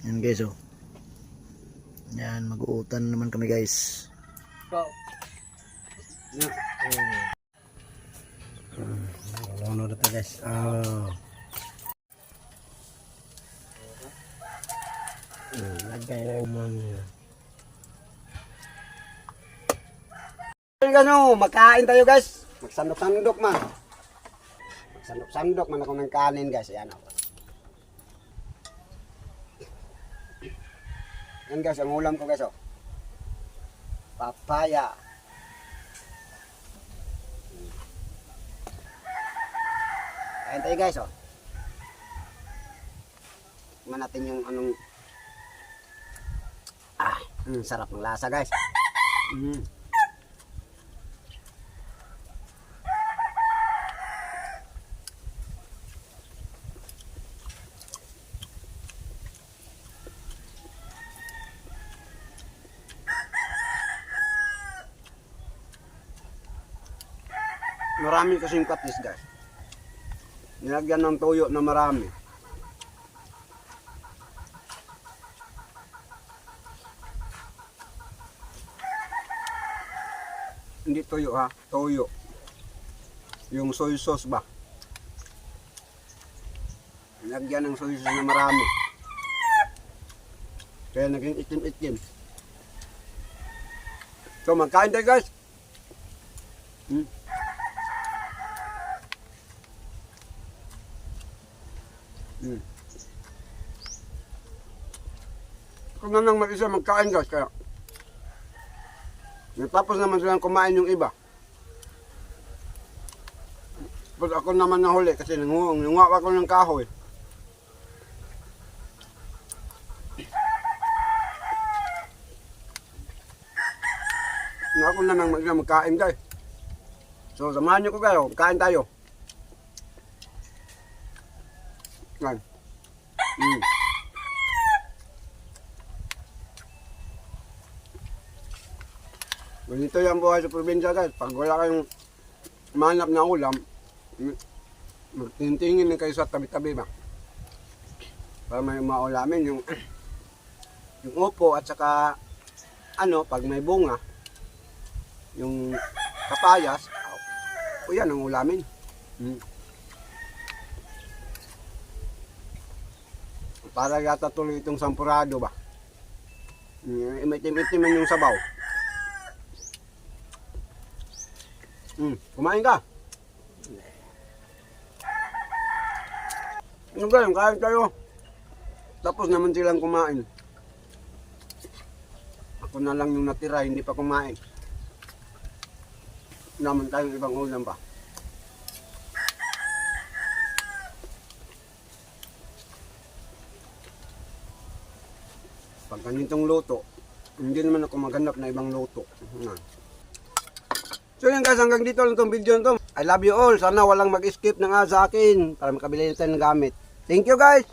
Yan guys oh. Yan, mag-uutan naman kami guys. Ano na guys? Oh. Lagay na yung mga... Ano, magkain tayo guys. Magsandok-sandok man. Magsandok-sandok man ako ng kanin guys. Ayan ako. Yan guys, ang ulam ko guys oh. Papaya. Kain tayo guys oh. Tingnan natin yung anong Ah, mm, sarap ng lasa guys. Mm. Marami kasing katis guys. Nilagyan ng tuyo na marami. Hindi tuyo ha, toyo. Yung soy sauce ba? Nilagyan ng soy sauce na marami. Kaya naging itim-itim. So magkain tayo guys. Hmm. Hmm. Ako na lang mag-isa magkain guys kaya Natapos naman silang kumain yung iba. Tapos ako naman nahuli kasi nanguha, nanguha ako ng kahoy. Ako na lang mag- magkain guys. So samahan niyo ko kayo, kain tayo. Yan. Mm. Ganito yung buhay sa probinsya guys. Pag wala kayong manap na ulam, magtintingin na kayo sa tabi-tabi ba. Para may maulamin yung yung upo at saka ano, pag may bunga, yung kapayas, o yan ang ulamin. Mm. Para yata tuloy itong sampurado ba. Mm, Itim-itiman yung sabaw. Mm, kumain ka. Ano kain tayo? Tapos naman silang kumain. Ako na lang yung natira, hindi pa kumain. Naman tayong ibang ulam pa. Pag ganitong luto, hindi naman ako maghanap na ibang luto. Yan. So yun guys, hanggang dito lang itong video na. I love you all. Sana walang mag-skip na nga sa akin para makabili tayo ng gamit. Thank you guys!